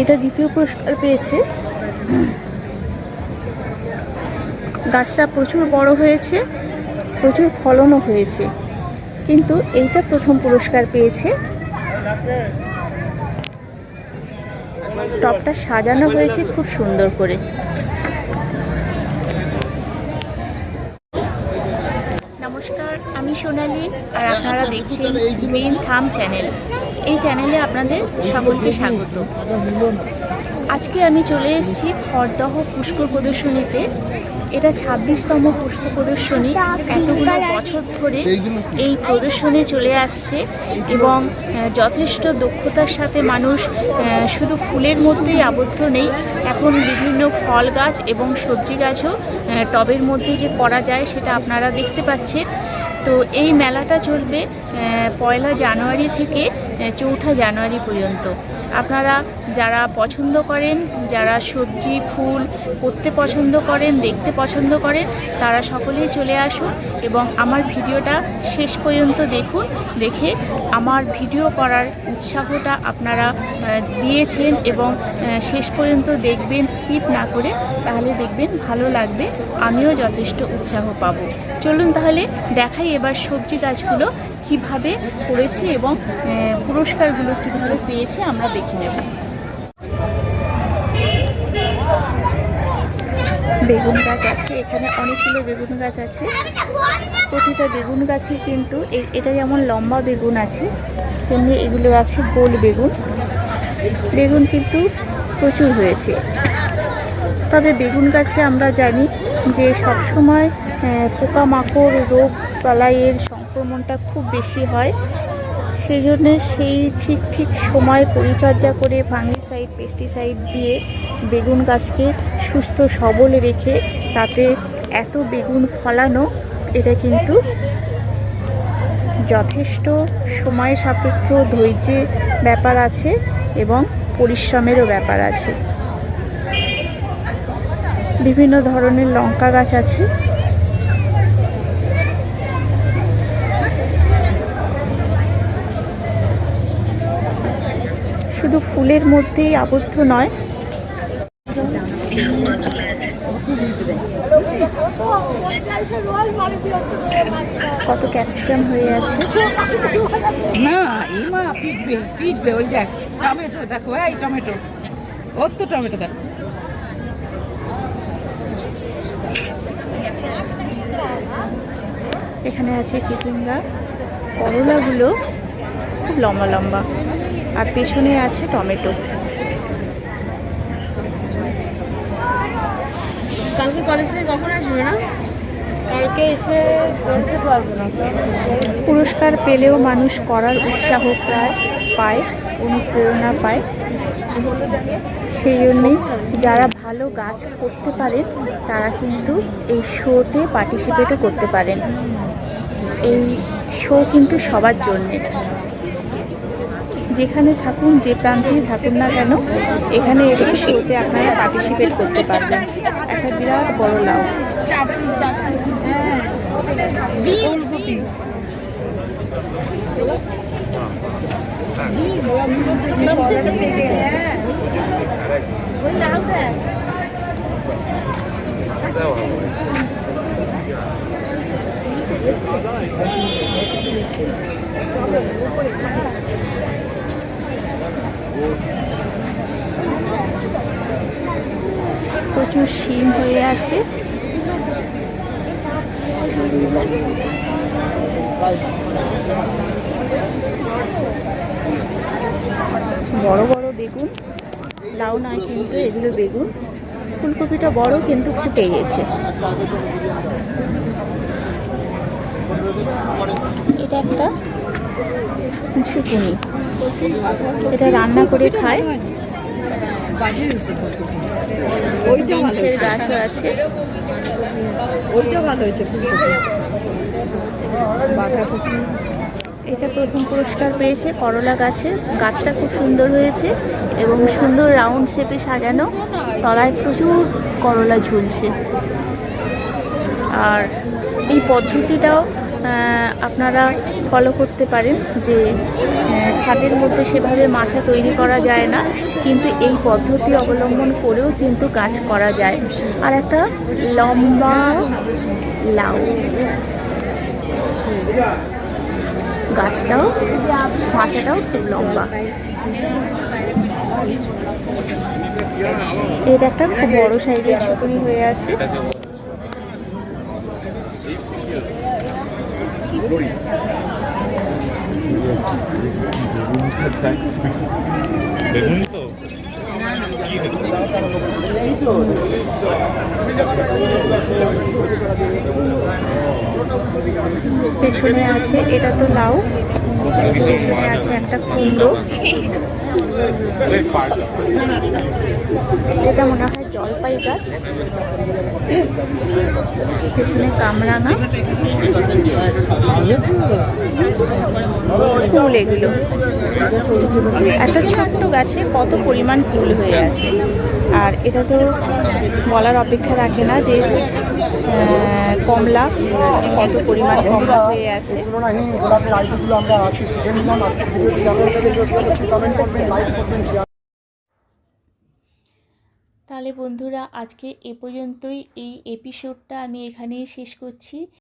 এটা দ্বিতীয় পুরস্কার পেয়েছে। গাছটা প্রচুর বড় হয়েছে, প্রচুর ফলনও হয়েছে, কিন্তু এইটা প্রথম পুরস্কার পেয়েছে। টপটা সাজানো হয়েছে খুব সুন্দর করে নমস্কার আমি সোনালি আর আপনারা দেখছেন মেন থাম চ্যানেল। এই চ্যানেলে আপনাদের সকলকে স্বাগত। আজকে আমি চলে এসেছি খড়দহ পুষ্প প্রদর্শনীতে। এটা ছাব্বিশতম পুষ্প প্রদর্শনী। এতগুলো বছর ধরে এই প্রদর্শনী চলে আসছে এবং যথেষ্ট দক্ষতার সাথে মানুষ শুধু ফুলের মধ্যেই আবদ্ধ নেই, এখন বিভিন্ন ফল গাছ এবং সবজি গাছও টবের মধ্যে যে করা যায় সেটা আপনারা দেখতে পাচ্ছেন। তো এই মেলাটা চলবে পয়লা জানুয়ারি থেকে চৌঠা জানুয়ারি পর্যন্ত। আপনারা যারা পছন্দ করেন, যারা সবজি, ফুল করতে পছন্দ করেন, দেখতে পছন্দ করেন, তারা সকলেই চলে আসুন এবং আমার ভিডিওটা শেষ পর্যন্ত দেখুন। দেখে আমার ভিডিও করার উৎসাহটা আপনারা দিয়েছেন এবং শেষ পর্যন্ত দেখবেন, স্কিপ না করে তাহলে দেখবেন ভালো লাগবে। আমিও যথেষ্ট উৎসাহ পাব। চলুন তাহলে দেখাই এবার সবজি গাছগুলো কীভাবে করেছে এবং পুরস্কারগুলো কীভাবে পেয়েছে আমরা দেখে নেব। বেগুন গাছ আছে, এখানে অনেকগুলো বেগুন গাছ আছে। প্রতিটা বেগুন গাছে কিন্তু এটা যেমন লম্বা বেগুন আছে, তেমনি এগুলো আছে গোল বেগুন। বেগুন কিন্তু প্রচুর হয়েছে। তবে বেগুন গাছে আমরা জানি যে সবসময় পোকামাকড় রোগ বালাইয়ের সংক্রমণটা খুব বেশি হয়। সেই জন্যে সেই ঠিক ঠিক সময় পরিচর্যা করে ফাঙ্গিসাইড পেস্টিসাইড দিয়ে বেগুন গাছকে সুস্থ, সবল রেখে তাতে এত বেগুন ফলানো, এটা কিন্তু যথেষ্ট সময় সাপেক্ষ ধৈর্যের ব্যাপার আছে এবং পরিশ্রমেরও ব্যাপার আছে। বিভিন্ন ধরনের লঙ্কা গাছ আছে। শুধু ফুলের মধ্যেই আবদ্ধ নয়। কত ক্যাপসিকাম হয়ে আছে। না ইমা পিটবে পিটবে ওই দেখ টমেটো দেখো এই টমেটো। কত টমেটো দেখো। এখানে আছে চিচিঙ্গা। করলাগুলো খুব লম্বা লম্বা। আর পেছনে আছে টমেটো। কালকে কলেজ থেকে কখন আসবে না? কালকে এসে বলতে পারব না পুরস্কার পেলেও মানুষ করার উৎসাহ প্রায় পায় অনুপ্রেরণা পায়। সেই জন্যেই যারা ভালো গাছ করতে পারেন তারা কিন্তু এই শোতে পার্টিসিপেটও করতে পারেন। এই শো কিন্তু সবার জন্যে। যেখানে থাকুন, যে প্রান্তেই থাকুন না কেন, এখানে এসে শোতে আপনারা পার্টিসিপেট করতে পারবেন। একটা বিরাট বড় লাউ। প্রচুর শিম হয়ে আছে। বড় বড় বেগুন, লাউ নয় কিন্তু এগুলো বেগুন। ফুলকপিটা বড় কিন্তু ফুটে গেছে এটা একটা ঝুঁকুনি এটা রান্না করে খায়। বাজে হয়েছে ফুলকপি ওইটা ভালো গাছও আছে। ওইটা ভালো হয়েছে বাঁধাকপি। এটা প্রথম পুরস্কার পেয়েছে করলা গাছে। গাছটা খুব সুন্দর হয়েছে এবং সুন্দর রাউন্ড শেপে সাজানো। তলায় প্রচুর করলা ঝুলছে। আর এই পদ্ধতিটাও আপনারা ফলো করতে পারেন যে ছাদের মধ্যে সেভাবে মাছা তৈরি করা যায় না, কিন্তু এই পদ্ধতি অবলম্বন করেও কিন্তু গাছ করা যায়। আর একটা লম্বা লাউ। গাছটাও, মাছাটাও খুব লম্বা। এটা একটা খুব বড় সাইজের সুপুরি হয়ে আছে। বেগুনি তো? পেছনে আছে এটা তো লাউ। পেছনে আছে একটা কুমড়ো। এটা মনে হয় জলপাই গাছ। পেছনে কামরাঙা। ফুল এগুলো। একটা ছোট্ট গাছে কত পরিমাণ ফুল হয়ে আছে। আর এটা তো বলার অপেক্ষা রাখে না যে কমলা, কত পরিমাণ কমলা হয়ে আছে। তাহলে বন্ধুরা, আজকে এ পর্যন্তই। এই এপিসোডটা আমি এখানেই শেষ করছি।